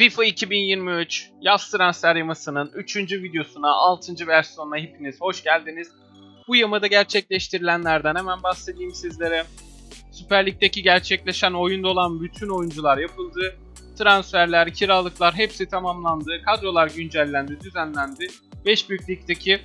FIFA 2023 yaz transfer yamasının 3. videosuna 6. versiyonuna hepiniz hoş geldiniz. Bu yamada gerçekleştirilenlerden hemen bahsedeyim sizlere. Süper Lig'deki gerçekleşen oyunda olan bütün oyuncular yapıldı. Transferler, kiralıklar hepsi tamamlandı. Kadrolar güncellendi, düzenlendi. 5 büyük ligdeki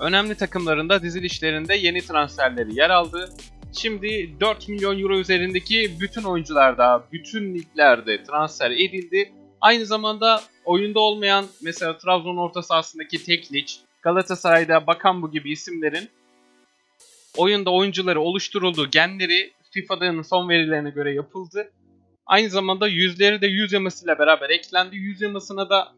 önemli takımlarında dizilişlerinde yeni transferleri yer aldı. Şimdi 4 milyon euro üzerindeki bütün oyuncularda, bütün liglerde transfer edildi. Aynı zamanda oyunda olmayan mesela Trabzon orta sahasındaki Tekliç, Galatasaray'da Bakan bu gibi isimlerin oyunda oyuncuları oluşturuldu. Genleri FIFA'nın son verilerine göre yapıldı. Aynı zamanda yüzleri de yüz yamasıyla beraber eklendi. Yüz yamasına da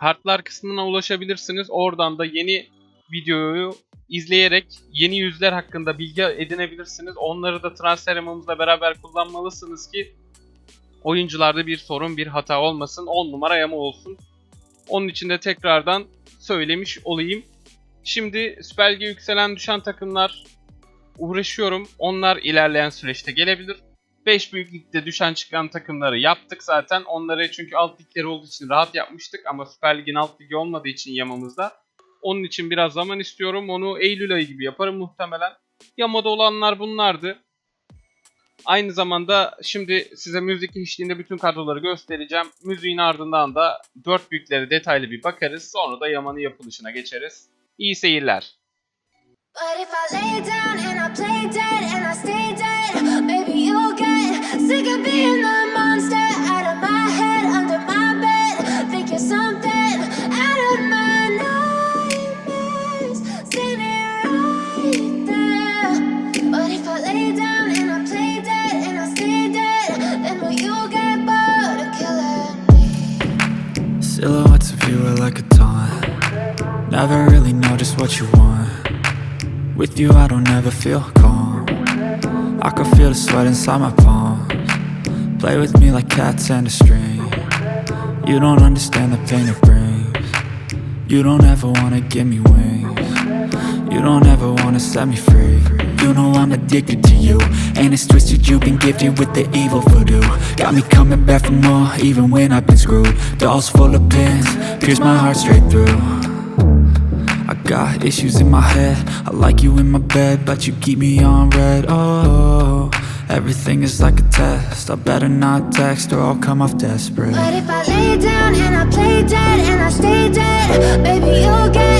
kartlar kısmına ulaşabilirsiniz. Oradan da yeni videoyu izleyerek yeni yüzler hakkında bilgi edinebilirsiniz. Onları da transfer beraber kullanmalısınız ki oyuncularda bir sorun, bir hata olmasın. 10 numara yama olsun. Onun için de tekrardan söylemiş olayım. Şimdi Süper Lig'e yükselen düşen takımlar uğraşıyorum. Onlar ilerleyen süreçte gelebilir. 5 büyük düşen çıkan takımları yaptık zaten. Onları çünkü alt ligleri olduğu için rahat yapmıştık ama Süper Lig'in alt ligi olmadığı için yamamızda. Onun için biraz zaman istiyorum. Onu Eylül ayı gibi yaparım muhtemelen. Yamada olanlar bunlardı. Aynı zamanda şimdi size müzik eşliğinde bütün kadroları göstereceğim. Müziğin ardından da 4 büyükleri detaylı bir bakarız. Sonra da yamanın yapılışına geçeriz. İyi seyirler. But if I lay down and I play dead and I stay dead, maybe you'll get sick of being the Silhouettes of you are like a taunt. Never really know just what you want. With you, I don't ever feel calm. I can feel the sweat inside my palms. Play with me like cats and a string. You don't understand the pain it brings. You don't ever wanna give me wings. You don't ever wanna set me free. You know I'm addicted to you. And it's twisted, you've been gifted with the evil voodoo. Got me coming back for more, even when I've been screwed. Dolls full of pins, pierce my heart straight through. I got issues in my head. I like you in my bed, but you keep me on red. Oh, everything is like a test. I better not text or I'll come off desperate. But if I lay down and I play dead and I stay dead, baby, you'll get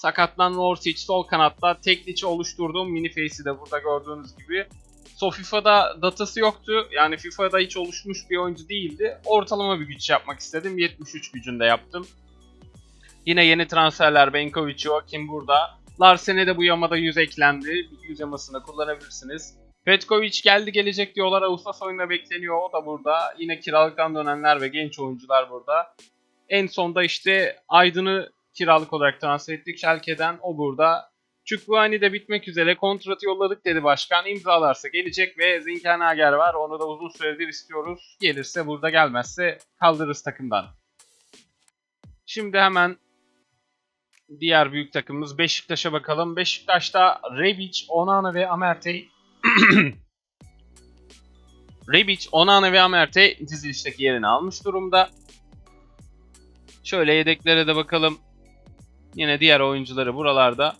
Sakatlanan Orsic sol kanatta Tekliç'i oluşturduğum mini face'i de burada gördüğünüz gibi. So FIFA'da datası yoktu. Yani FIFA'da hiç oluşmuş bir oyuncu değildi. Ortalama bir güç yapmak istedim. 73 gücünde yaptım. Yine yeni transferler Benkovic, Joakim burada. Larsen'e de bu yamada 100 eklendi. 100 yamasını kullanabilirsiniz. Petkovic geldi gelecek diyorlar. Ağustos oyunda bekleniyor. O da burada. Yine kiralıktan dönenler ve genç oyuncular burada. En sonda işte Aydın'ı kiralık olarak transfer ettik Schalke'den. O burada. Çukwani de bitmek üzere kontratı yolladık dedi başkan. İmzalarsa gelecek ve Zinkernager var. Onu da uzun süredir istiyoruz. Gelirse burada gelmezse kaldırırız takımdan. Şimdi hemen diğer büyük takımımız Beşiktaş'a bakalım. Beşiktaş'ta Rebic, Onana ve Amertey Rebic, Onana ve Amertey dizilişteki yerini almış durumda. Şöyle yedeklere de bakalım. Yine diğer oyuncuları buralarda.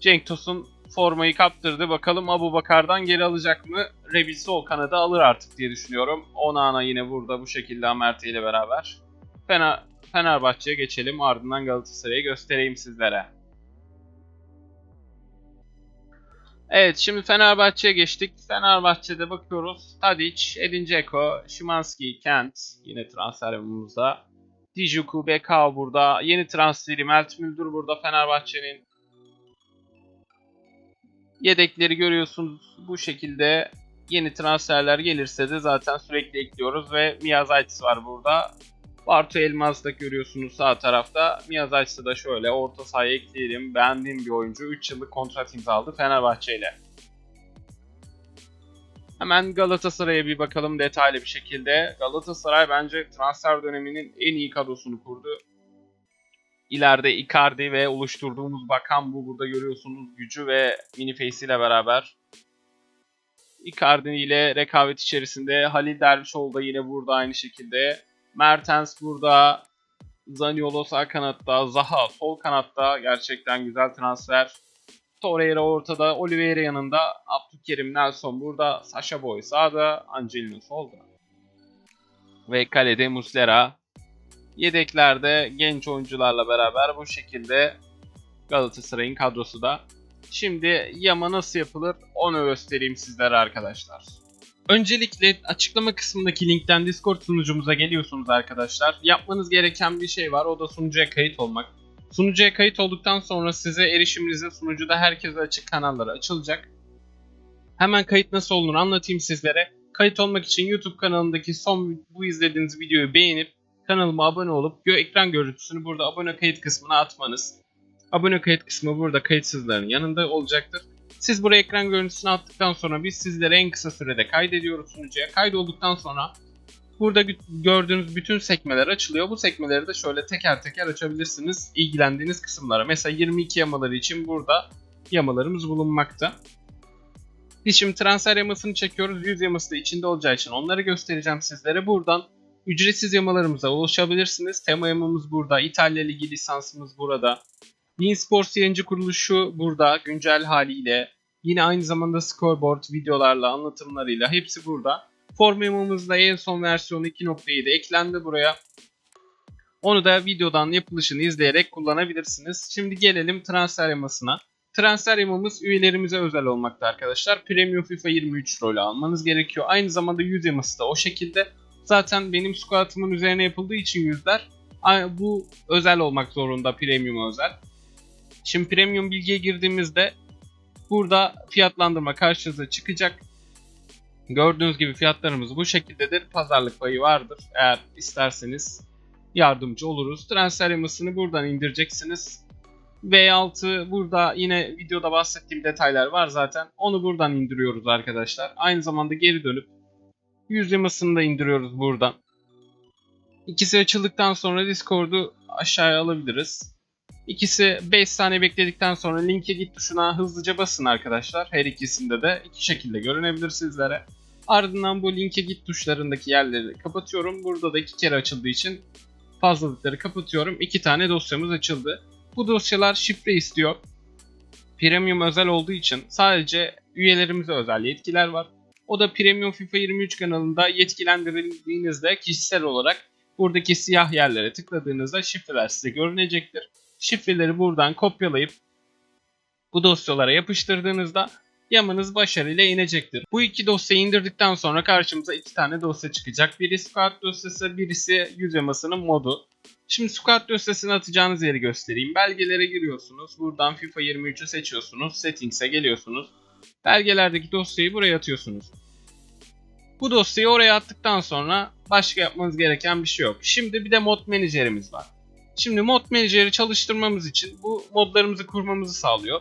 Cenk Tosun formayı kaptırdı. Bakalım Abu Bakar'dan geri alacak mı? Rebic sol kanada alır artık diye düşünüyorum. Onana yine burada bu şekilde Amertey ile beraber. Fener, Fenerbahçe'ye geçelim. Ardından Galatasaray'ı göstereyim sizlere. Evet şimdi Fenerbahçe'ye geçtik. Fenerbahçe'de bakıyoruz. Tadic, Edin Dzeko, Szymanski, Kent yine transfer yapımımızda. Dijuku, Bekao burada. Yeni transferi Mert Müldür burada Fenerbahçe'nin. Yedekleri görüyorsunuz bu şekilde. Yeni transferler gelirse de zaten sürekli ekliyoruz ve Miyazaitis var burada. Bartu Elmaz da görüyorsunuz sağ tarafta. Miyazaitis'i da şöyle orta sahaya ekleyelim. Beğendiğim bir oyuncu. 3 yıllık kontrat imzaladı Fenerbahçe ile. Hemen Galatasaray'a bir bakalım detaylı bir şekilde. Galatasaray bence transfer döneminin en iyi kadrosunu kurdu. İleride Icardi ve oluşturduğumuz bakan bu burada görüyorsunuz gücü ve Miniface ile beraber. Icardi ile rekabet içerisinde Halil Dervişoğlu da yine burada aynı şekilde. Mertens burada. Zaniolo sağ kanatta. Zaha sol kanatta. Gerçekten güzel transfer. Torreira ortada. Oliveira yanında. Abdülkerim Nelson burada. Sasha Boy sağda. Angelino solda. Ve kalede Muslera. Yedeklerde genç oyuncularla beraber bu şekilde Galatasaray'ın kadrosu da. Şimdi yama nasıl yapılır onu göstereyim sizlere arkadaşlar. Öncelikle açıklama kısmındaki linkten Discord sunucumuza geliyorsunuz arkadaşlar. Yapmanız gereken bir şey var o da sunucuya kayıt olmak. Sunucuya kayıt olduktan sonra size erişiminize sunucuda herkese açık kanalları açılacak. Hemen kayıt nasıl olunur anlatayım sizlere. Kayıt olmak için YouTube kanalındaki son bu izlediğiniz videoyu beğenip kanalıma abone olup gö ekran görüntüsünü burada abone kayıt kısmına atmanız. Abone kayıt kısmı burada kayıtsızların yanında olacaktır. Siz buraya ekran görüntüsünü attıktan sonra biz sizlere en kısa sürede kaydediyoruz sunucuya. Kaydolduktan sonra burada gördüğünüz bütün sekmeler açılıyor. Bu sekmeleri de şöyle teker teker açabilirsiniz ilgilendiğiniz kısımlara. Mesela 22 yamaları için burada yamalarımız bulunmakta. Biz şimdi transfer yamasını çekiyoruz. 100 yaması da içinde olacağı için onları göstereceğim sizlere. Buradan ücretsiz yamalarımıza ulaşabilirsiniz. Tema yamamız burada. İtalya Ligi lisansımız burada. Bean Sports yayıncı kuruluşu burada güncel haliyle. Yine aynı zamanda scoreboard videolarla, anlatımlarıyla hepsi burada. Formumumuzda en son versiyonu 2.7 eklendi buraya. Onu da videodan yapılışını izleyerek kullanabilirsiniz. Şimdi gelelim transfer yamasına. Transfer yamamız üyelerimize özel olmakta arkadaşlar. Premium FIFA 23 rolü almanız gerekiyor. Aynı zamanda yüz yaması da o şekilde. Zaten benim squatımın üzerine yapıldığı için yüzler bu özel olmak zorunda premium özel. Şimdi premium bilgiye girdiğimizde burada fiyatlandırma karşınıza çıkacak. Gördüğünüz gibi fiyatlarımız bu şekildedir. Pazarlık payı vardır. Eğer isterseniz yardımcı oluruz. Transfer yamasını buradan indireceksiniz. V6 burada yine videoda bahsettiğim detaylar var zaten. Onu buradan indiriyoruz arkadaşlar. Aynı zamanda geri dönüp yüz yamasını da indiriyoruz buradan. İkisi açıldıktan sonra Discord'u aşağıya alabiliriz. İkisi 5 saniye bekledikten sonra linke git tuşuna hızlıca basın arkadaşlar. Her ikisinde de iki şekilde görünebilir sizlere. Ardından bu linke git tuşlarındaki yerleri kapatıyorum. Burada da iki kere açıldığı için fazlalıkları kapatıyorum. İki tane dosyamız açıldı. Bu dosyalar şifre istiyor. Premium özel olduğu için sadece üyelerimize özel yetkiler var. O da Premium FIFA 23 kanalında yetkilendirildiğinizde kişisel olarak buradaki siyah yerlere tıkladığınızda şifreler size görünecektir. Şifreleri buradan kopyalayıp bu dosyalara yapıştırdığınızda yamanız başarıyla inecektir. Bu iki dosyayı indirdikten sonra karşımıza iki tane dosya çıkacak. Biri squat dosyası, birisi yüz yamasının modu. Şimdi squat dosyasını atacağınız yeri göstereyim. Belgelere giriyorsunuz. Buradan FIFA 23'ü seçiyorsunuz. Settings'e geliyorsunuz. Belgelerdeki dosyayı buraya atıyorsunuz. Bu dosyayı oraya attıktan sonra başka yapmanız gereken bir şey yok. Şimdi bir de mod menajerimiz var. Şimdi mod menajeri çalıştırmamız için bu modlarımızı kurmamızı sağlıyor.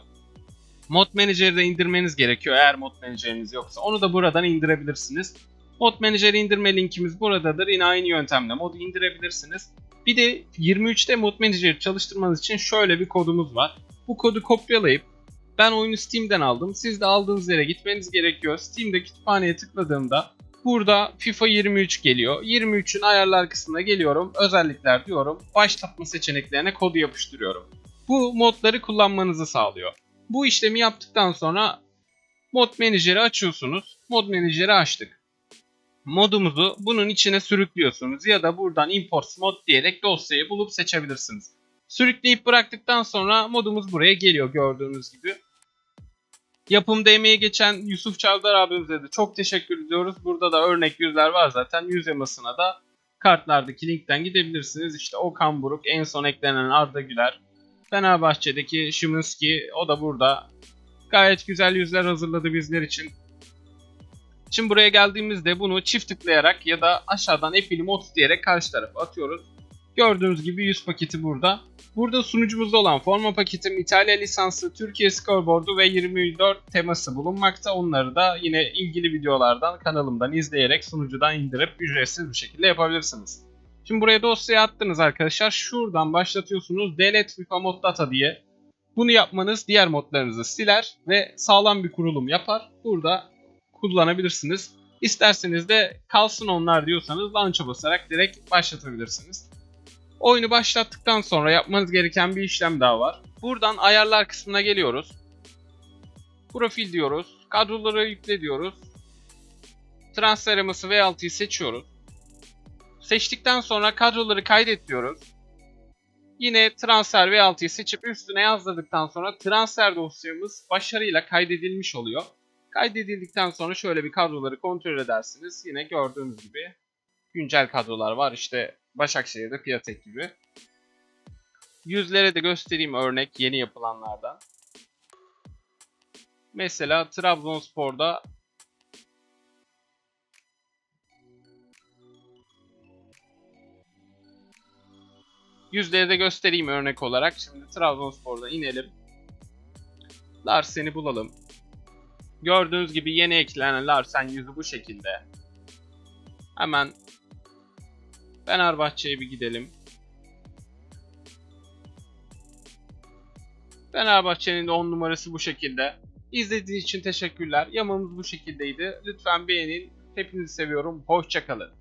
Mod menajeri de indirmeniz gerekiyor eğer mod menajeriniz yoksa. Onu da buradan indirebilirsiniz. Mod menajeri indirme linkimiz buradadır. Yine aynı yöntemle modu indirebilirsiniz. Bir de 23'te mod menajeri çalıştırmanız için şöyle bir kodumuz var. Bu kodu kopyalayıp ben oyunu Steam'den aldım. Siz de aldığınız yere gitmeniz gerekiyor. Steam'de kütüphaneye tıkladığımda burada FIFA 23 geliyor. 23'ün ayarlar kısmına geliyorum. Özellikler diyorum. Başlatma seçeneklerine kodu yapıştırıyorum. Bu modları kullanmanızı sağlıyor. Bu işlemi yaptıktan sonra mod menajeri açıyorsunuz. Mod menajeri açtık. Modumuzu bunun içine sürüklüyorsunuz ya da buradan import mod diyerek dosyayı bulup seçebilirsiniz. Sürükleyip bıraktıktan sonra modumuz buraya geliyor gördüğünüz gibi. Yapımda emeği geçen Yusuf Çavdar abimize de çok teşekkür ediyoruz. Burada da örnek yüzler var zaten. Yüz yamasına da kartlardaki linkten gidebilirsiniz. İşte Okan Buruk, en son eklenen Arda Güler, Fenerbahçe'deki Şimanski o da burada. Gayet güzel yüzler hazırladı bizler için. Şimdi buraya geldiğimizde bunu çift tıklayarak ya da aşağıdan Epili Mod diyerek karşı tarafa atıyoruz. Gördüğünüz gibi 100 paketi burada. Burada sunucumuzda olan forma paketim, İtalya lisanslı, Türkiye scoreboard'u ve 24 teması bulunmakta. Onları da yine ilgili videolardan kanalımdan izleyerek sunucudan indirip ücretsiz bir şekilde yapabilirsiniz. Şimdi buraya dosyayı attınız arkadaşlar. Şuradan başlatıyorsunuz delete FIFA mod data diye. Bunu yapmanız diğer modlarınızı siler ve sağlam bir kurulum yapar. Burada kullanabilirsiniz. İsterseniz de kalsın onlar diyorsanız launch'a basarak direkt başlatabilirsiniz. Oyunu başlattıktan sonra yapmanız gereken bir işlem daha var. Buradan ayarlar kısmına geliyoruz. Profil diyoruz. Kadroları yükle diyoruz. Transfer aması V6'yı seçiyoruz. Seçtikten sonra kadroları kaydet diyoruz. Yine transfer V6'yı seçip üstüne yazdırdıktan sonra transfer dosyamız başarıyla kaydedilmiş oluyor. Kaydedildikten sonra şöyle bir kadroları kontrol edersiniz. Yine gördüğünüz gibi güncel kadrolar var. İşte Başakşehir'de Piatek gibi. Yüzlere de göstereyim örnek yeni yapılanlardan. Mesela Trabzonspor'da Yüzleri de göstereyim örnek olarak. Şimdi Trabzonspor'da inelim. Larsen'i bulalım. Gördüğünüz gibi yeni eklenen Larsen yüzü bu şekilde. Hemen Fenerbahçe'ye bir gidelim. Fenerbahçe'nin de 10 numarası bu şekilde. İzlediğiniz için teşekkürler. Yamamız bu şekildeydi. Lütfen beğenin. Hepinizi seviyorum. Hoşçakalın.